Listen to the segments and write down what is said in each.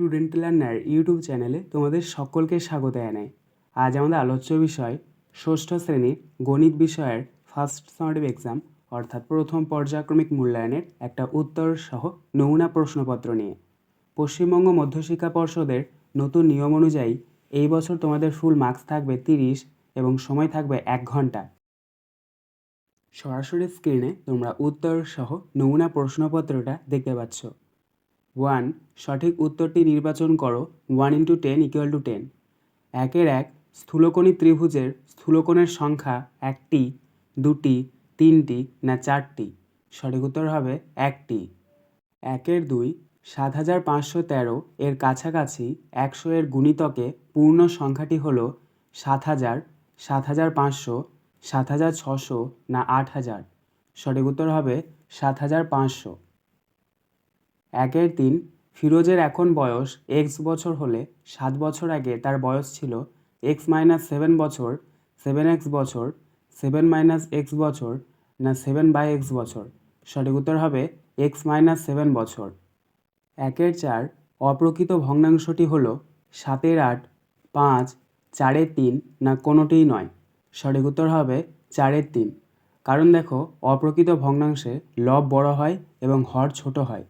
Student learner YouTube চ্যানেলে তোমাদের সকলকে স্বাগত জানাই। আজ আমাদের আলোচ্য বিষয়, ষষ্ঠ শ্রেণির গণিত বিষয়ের ফার্স্ট সামেটিভ এক্সাম অর্থাৎ প্রথম পর্যায়ক্রমিক মূল্যায়নের একটা উত্তর সহ নমুনা প্রশ্নপত্র নিয়ে। পশ্চিমবঙ্গ মধ্যশিক্ষা পর্ষদের নতুন নিয়ম অনুযায়ী এই বছর তোমাদের ফুল মার্কস থাকবে তিরিশ এবং সময় থাকবে এক ঘণ্টা। সরাসরি স্ক্রিনে তোমরা উত্তর সহ নমুনা প্রশ্নপত্রটা দেখতে পাচ্ছ। ওয়ান, সঠিক উত্তরটি নির্বাচন করো, one into ten equal to ten একের এক, স্থূলকোণী ত্রিভুজের স্থূলকোণের সংখ্যা একটি, দুটি, তিনটি না চারটি? সঠিক উত্তর হবে একটি। একের দুই, সাত হাজার পাঁচশো তেরো এর কাছাকাছি একশো এর গুণিতকে পূর্ণ সংখ্যাটি হল সাত হাজার সাত হাজার পাঁচশো, সাত হাজার ছশো না আট হাজার। সঠিক উত্তর হবে সাত হাজার পাঁচশো। একের তিন, ফিরোজের এখন বয়স এক্স বছর হলে সাত বছর আগে তার বয়স ছিল এক্স মাইনাস সেভেন বছর সেভেন এক্স বছর সেভেন মাইনাস এক্স বছর না সেভেন বাই এক্স বছর। সঠিক উত্তর হবে এক্স মাইনাস সেভেন বছর। একের চার, অপ্রকৃত ভগ্নাংশটি হল সাতের আট, পাঁচ, চারের তিন না কোনোটিই নয়। সঠিক উত্তর হবে চারের তিন। কারণ দেখো, অপ্রকৃত ভগ্নাংশে লব বড় হয় এবং হর ছোট হয়।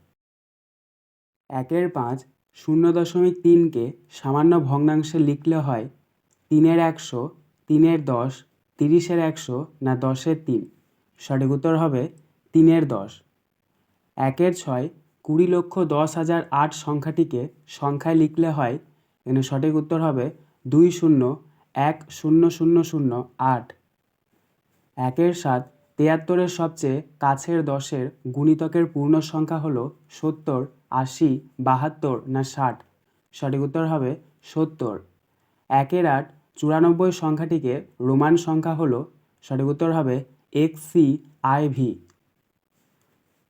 একের পাঁচ শূন্য দশমিক তিনকে সামান্য ভগ্নাংশে লিখলে হয় তিনের একশো, তিনের দশ, তিরিশের একশো না দশের তিন। সঠিক উত্তর হবে তিনের দশ। একের ছয় কুড়ি লক্ষ দশ হাজার আট সংখ্যাটিকে সংখ্যায় লিখলে হয় এখানে সঠিক উত্তর হবে দুই শূন্য এক শূন্য শূন্য শূন্য আট। একের সাত তিয়াত্তরের সবচেয়ে কাছের দশের গুণিতকের পূর্ণ সংখ্যা হলো সত্তর, আশি, বাহাত্তর না ষাট। সঠিক উত্তর হবে সত্তর। একের আট চুরানব্বই সংখ্যাটিকে রোমান সংখ্যা হলো, সঠিক উত্তর হবে এক্স আই ভি।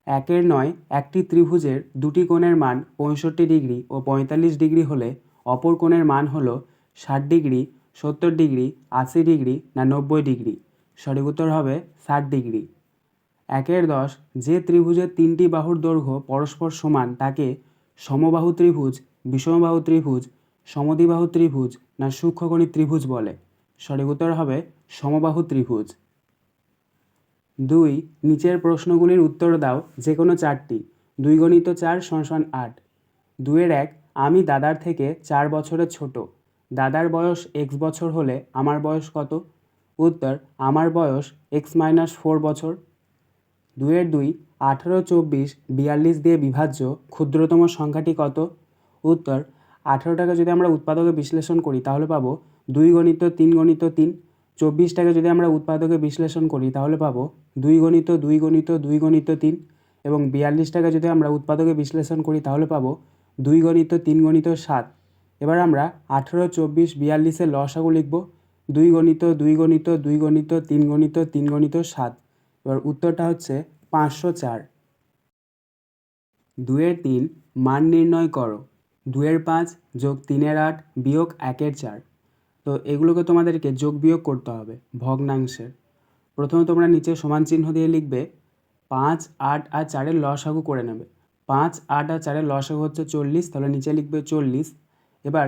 একের নয় একটি ত্রিভুজের দুটি কোণের মান পঁয়ষট্টি ডিগ্রি ও পঁয়তাল্লিশ ডিগ্রি হলে অপর কোণের মান হলো ষাট ডিগ্রি, সত্তর ডিগ্রি, আশি ডিগ্রি না নব্বই ডিগ্রি। সঠিক উত্তর হবে ষাট ডিগ্রি। একের দশ, যে ত্রিভুজের তিনটি বাহুর দৈর্ঘ্য পরস্পর সমান, তাকে সমবাহু ত্রিভুজ, বিষমবাহু ত্রিভুজ সমদিবাহু ত্রিভুজ না সূক্ষ্মকোণী ত্রিভুজ বলে। সঠিক উত্তর হবে সমবাহু ত্রিভুজ। দুই, নিচের প্রশ্নগুলির উত্তর দাও যে কোনো চারটি। দুই গণিত চার সমান আট। দুয়ের এক, আমি দাদার থেকে চার বছরের ছোট। দাদার বয়স এক্স বছর হলে আমার বয়স কত? উত্তর, আমার বয়স এক্স মাইনাস ফোর বছর। দুয়ের দুই, আঠারো, চব্বিশ, বিয়াল্লিশ দিয়ে বিভাজ্য, ক্ষুদ্রতম সংখ্যাটি কত? উত্তর আঠারোটাকে যদি আমরা উৎপাদকে বিশ্লেষণ করি, তাহলে পাবো দুই গণিত তিন গণিত তিন। চব্বিশটাকে যদি আমরা উৎপাদকে বিশ্লেষণ করি, তাহলে পাবো দুই গণিত দুই গণিত দুই গণিত তিন। এবং বিয়াল্লিশটাকে যদি আমরা উৎপাদকে বিশ্লেষণ করি, তাহলে পাবো দুই গণিত তিন গণিত সাত। এবার আমরা আঠেরো, চব্বিশ, বিয়াল্লিশের লসাগু লিখব। দুই গণিত দুই গণিত দুই গণিত, তিন গণিত তিন গণিত, সাত। এবার উত্তরটা হচ্ছে পাঁচশো চার। দুয়ের তিন, মান নির্ণয় করো। দুয়ের পাঁচ যোগ তিনের আট বিয়োগ একের চার। তো এগুলোকে তোমাদেরকে যোগ বিয়োগ করতে হবে ভগ্নাংশের। প্রথমে তোমরা নিচে সমান চিহ্ন দিয়ে লিখবে, পাঁচ, আট আর চারের লসাগু করে নেবে। পাঁচ, আট আর চারের লসাগু হচ্ছে চল্লিশ, তাহলে নিচে লিখবে চল্লিশ। এবার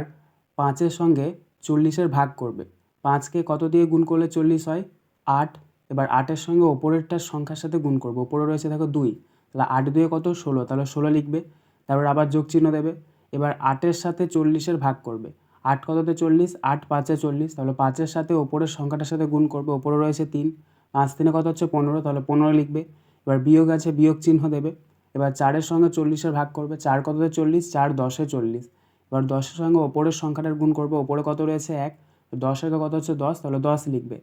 পাঁচের সঙ্গে চল্লিশের ভাগ করবে। পাঁচকে কত দিয়ে গুণ করলে চল্লিশ হয়? আট। এবার আটের সঙ্গে ওপরেরটার সংখ্যার সাথে গুণ করব। ওপরে রয়েছে দেখো দুই। তাহলে আট দুয়ে কত? ষোলো। তাহলে ষোলো লিখবে। তারপর আবার যোগ চিহ্ন দেবে। এবার আটের সাথে চল্লিশের ভাগ করবে। আট কততে চল্লিশ? আট পাঁচে চল্লিশ। তাহলে পাঁচের সাথে ওপরের সংখ্যাটার সাথে গুণ করবে। ওপরে রয়েছে তিন। পাঁচ তিনে কত হচ্ছে? পনেরো। তাহলে পনেরো লিখবে। এবার বিয়োগ আছে, বিয়োগ চিহ্ন দেবে। এবার চারের সঙ্গে চল্লিশের ভাগ করবে। চার কততে চল্লিশ? চার দশে চল্লিশ। এবার দশের সঙ্গে ওপরের সংখ্যাটার গুণ করবে। ওপরে কত রয়েছে? এক। দশের কত হচ্ছে? দশ। তাহলে দশ লিখবে।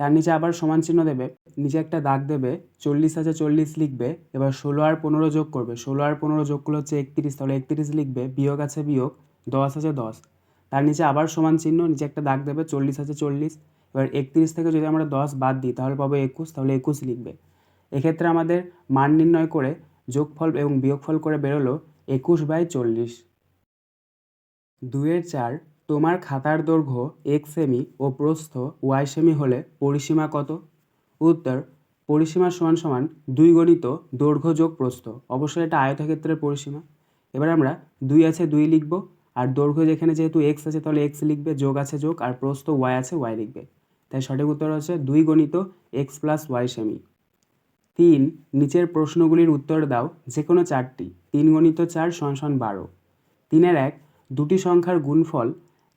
তার নিচে আবার সমান চিহ্ন দেবে। নিচে একটা দাগ দেবে। চল্লিশ আছে, চল্লিশ লিখবে। এবার ষোলো আর পনেরো যোগ করবে। ষোলো আর পনেরো যোগ করলে হচ্ছে একত্রিশ। তাহলে একত্রিশ লিখবে। বিয়োগ আছে বিয়োগ। দশ আছে দশ। তার নিচে আবার সমান চিহ্ন, নিচে একটা দাগ দেবে। চল্লিশ আছে চল্লিশ। এবার একত্রিশ থেকে যদি আমরা দশ বাদ দিই, তাহলে পাবো একুশ। তাহলে একুশ লিখবে। এক্ষেত্রে আমাদের মান নির্ণয় করে যোগফল এবং বিয়োগফল করে বেরোলো একুশ বাই চল্লিশ। দুয়ের চার তোমার খাতার দৈর্ঘ্য এক সেমি ও প্রস্থ ওয়াই সেমি হলে পরিসীমা কত? উত্তর, পরিসীমা সমান সমান দুই গণিত দৈর্ঘ্য যোগ প্রস্থ। অবশ্যই এটা আয়তক্ষেত্রের পরিসীমা। এবার আমরা দুই আছে দুই লিখব, আর দৈর্ঘ্য যেখানে যেহেতু এক্স আছে তাহলে এক্স লিখবে, যোগ আছে যোগ, আর প্রস্থ ওয়াই আছে ওয়াই লিখবে। তাই সঠিক উত্তর হচ্ছে দুই গণিত এক্স প্লাস ওয়াই সেমি। তিন, নিচের প্রশ্নগুলির উত্তর দাও যে কোনো চারটি। তিন গণিত চার সমান সমান বারো। তিনের এক, দুটি সংখ্যার গুণফল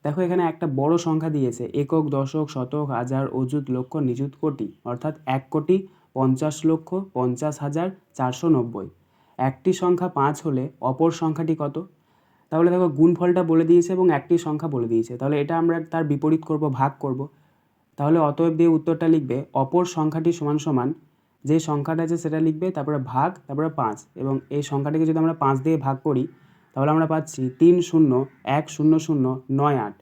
দেখো, এখানে একটা বড় সংখ্যা দিয়েছে। একক, দশক, শতক, হাজার, অযুত, লক্ষ, নিযুত কোটি। অর্থাৎ এক কোটি পঞ্চাশ লক্ষ পঞ্চাশ হাজার চারশো নব্বই। একটি সংখ্যা পাঁচ হলে অপর সংখ্যাটি কত? তাহলে দেখো, গুণফলটা বলে দিয়েছে এবং একটি সংখ্যা বলে দিয়েছে। তাহলে এটা আমরা তার বিপরীত করব, ভাগ করব। তাহলে অতএব দিয়ে উত্তরটা লিখবে, অপর সংখ্যাটি সমান সমান যে সংখ্যাটা আছে সেটা লিখবে, তারপরে ভাগ, তারপরে পাঁচ। এবং এই সংখ্যাটিকে যদি আমরা পাঁচ দিয়ে ভাগ করি তাহলে আমরা পাচ্ছি তিন শূন্য, এক শূন্য শূন্য, নয় আট।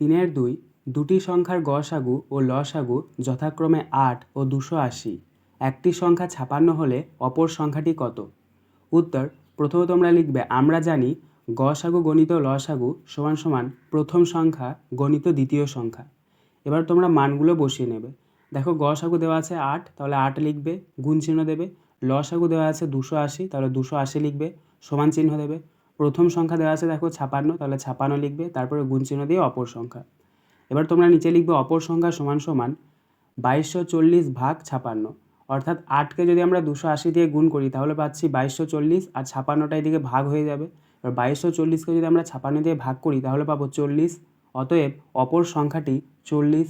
তিনের দুই, দুটি সংখ্যার গসাগু ও লসাগু যথাক্রমে আট ও দুশো আশি। একটি সংখ্যা ছাপান্ন হলে অপর সংখ্যাটি কত? উত্তর, প্রথমে তোমরা লিখবে, আমরা জানি গসাগু গণিত লসাগু সমান সমান প্রথম সংখ্যা গণিত দ্বিতীয় সংখ্যা। এবার তোমরা মানগুলো বসিয়ে নেবে। দেখো গসাগু দেওয়া আছে আট, তাহলে আট লিখবে, গুণ চিহ্ন দেবে। লসাগু দেওয়া আছে দুশো আশি, তাহলে দুশো আশি লিখবে। সমান চিহ্ন দেবে। প্রথম সংখ্যা দেওয়া আছে দেখো ছাপান্ন, তাহলে ছাপান্ন লিখবে, তারপরে গুণ চিহ্ন দিয়ে অপর সংখ্যা। এবার তোমরা নিচে লিখবে অপর সংখ্যা সমান সমান বাইশশো চল্লিশ ভাগ ছাপান্ন। অর্থাৎ আটকে যদি আমরা দুশো আশি দিয়ে গুণ করি, তাহলে পাচ্ছি বাইশশো চল্লিশ, আর ছাপান্নটা এদিকে ভাগ হয়ে যাবে। এবার বাইশশো চল্লিশকে যদি আমরা ছাপান্ন দিয়ে ভাগ করি, তাহলে পাবো চল্লিশ, অতএব অপর সংখ্যাটি চল্লিশ।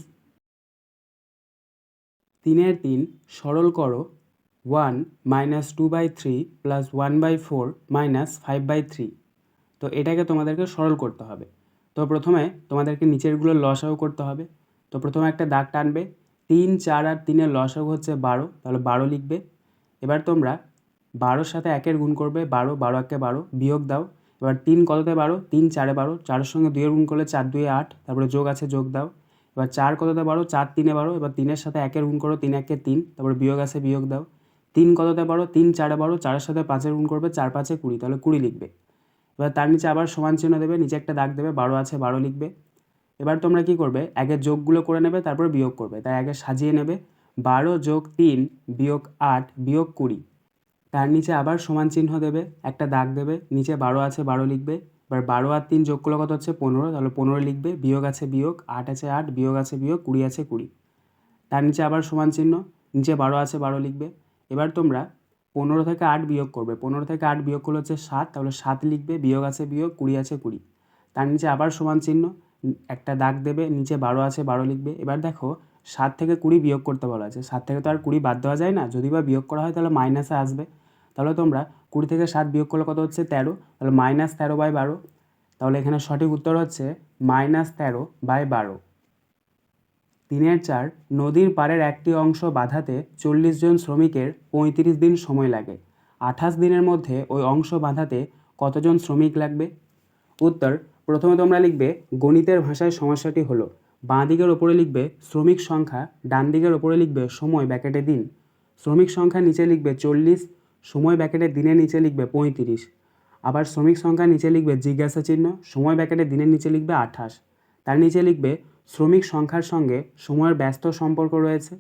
তিনের তিন, সরল করো one minus two by three plus one by four minus five by three তো এটাকে তোমাদেরকে সরল করতে হবে। তো প্রথমে তোমাদেরকে নিচেরগুলো লসাগু করতে হবে। তো প্রথমে একটা দাগ টানবে। তিন, চার আর তিনের লসাগু হচ্ছে বারো, তাহলে বারো লিখবে। এবার তোমরা বারোর সাথে একের গুণ করবে, বারো বারো একে বারো বিয়োগ দাও। এবার তিন কততে বারো? তিন, চারে বারো, চারের সঙ্গে দুইয়ের গুণ করলে চার, দুয়ে আট, তারপরে যোগ আছে, যোগ দাও। এবার চার কততে বারো? চার, তিনে বারো। এবার তিনের সাথে একের গুণ করো, তিন, একে তিন, তারপরে বিয়োগ আছে, বিয়োগ দাও। তিন কততে বারো তিন, চারে বারো, চারের সাথে পাঁচের গুণ করবে, চার, পাঁচে কুড়ি, তাহলে কুড়ি লিখবে। এবার তার নিচে আবার সমান চিহ্ন দেবে, নিচে একটা দাগ দেবে, বারো আছে, বারো লিখবে। এবার তোমরা কি করবে? আগে যোগগুলো করে নেবে, তারপর বিয়োগ করবে। তাই আগে সাজিয়ে নেবে। বারো যোগ তিন বিয়োগ আট বিয়োগ কুড়ি। তার নিচে আবার সমান চিহ্ন দেবে, একটা দাগ দেবে, নিচে বারো আছে, বারো লিখবে। এবার বারো আর তিন যোগ করলে কত হচ্ছে? পনেরো, তাহলে পনেরো লিখবে। বিয়োগ আছে বিয়োগ, আট আছে আট, বিয়োগ আছে বিয়োগ, কুড়ি আছে কুড়ি। তার নিচে আবার সমান চিহ্ন, নিচে বারো আছে, বারো লিখবে। এবার তোমরা পনেরো থেকে আট বিয়োগ করবে। পনেরো থেকে আট বিয়োগ করলে হচ্ছে সাত, তাহলে সাত লিখবে, বিয়োগ আছে বিয়োগ, কুড়ি আছে কুড়ি। তার নিচে আবার সমান চিহ্ন, একটা দাগ দেবে, নিচে বারো আছে বারো লিখবে। এবার দেখো, সাত থেকে কুড়ি বিয়োগ করতে বলা আছে। সাত থেকে তো আর কুড়ি বাদ দেওয়া যায় না, যদি বা বিয়োগ করা হয় তাহলে মাইনাসে আসবে। তাহলে তোমরা কুড়ি থেকে সাত বিয়োগ করলে কত হচ্ছে? তেরো। তাহলে মাইনাস তেরো বাই বারো। তাহলে এখানে সঠিক উত্তর হচ্ছে মাইনাস তেরো বাই বারো। তিনের চার, নদীর পাড়ের একটি অংশ বাঁধাতে চল্লিশ জন শ্রমিকের পঁয়ত্রিশ দিন সময় লাগে। আঠাশ দিনের মধ্যে ওই অংশ বাঁধাতে কতজন শ্রমিক লাগবে? উত্তর, প্রথমে তোমরা লিখবে, গণিতের ভাষায় সমস্যাটি হলো। বাঁ দিকের ওপরে লিখবে, শ্রমিক সংখ্যা ডান দিকের ওপরে লিখবে, সময় ব্যাকেটে দিন। শ্রমিক সংখ্যা নিচে লিখবে চল্লিশ, সময় ব্যাকেটে দিনের নিচে লিখবে পঁয়ত্রিশ। আবার শ্রমিক সংখ্যা নিচে লিখবে জিজ্ঞাসা চিহ্ন, সময় ব্যাকেটে দিনের নিচে লিখবে আঠাশ। তার নিচে লিখবে শ্রমিক সংখ্যার সঙ্গে সময়ের ব্যস্ত সম্পর্ক রয়েছে।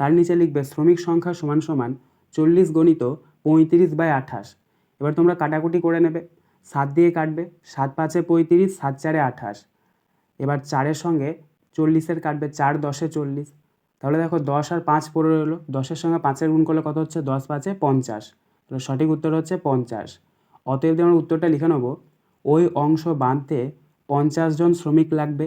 তার নিচে লিখবে, শ্রমিক সংখ্যা সমান সমান চল্লিশ গণিত পঁয়ত্রিশ বাই আঠাশ। এবার তোমরা কাটাকুটি করে নেবে। সাত দিয়ে কাটবে, সাত পাঁচে পঁয়ত্রিশ, সাত চারে আঠাশ। এবার চারের সঙ্গে চল্লিশের কাটবে, চার দশে চল্লিশ। তাহলে দেখো দশ আর পাঁচ পড়ে রইল। দশের সঙ্গে পাঁচের গুণ করলে কত হচ্ছে? দশ পাঁচে পঞ্চাশ। তাহলে সঠিক উত্তর হচ্ছে পঞ্চাশ। অতএব আমরা উত্তরটা লিখে নেব, ওই অংশ বাঁধতে পঞ্চাশ জন শ্রমিক লাগবে।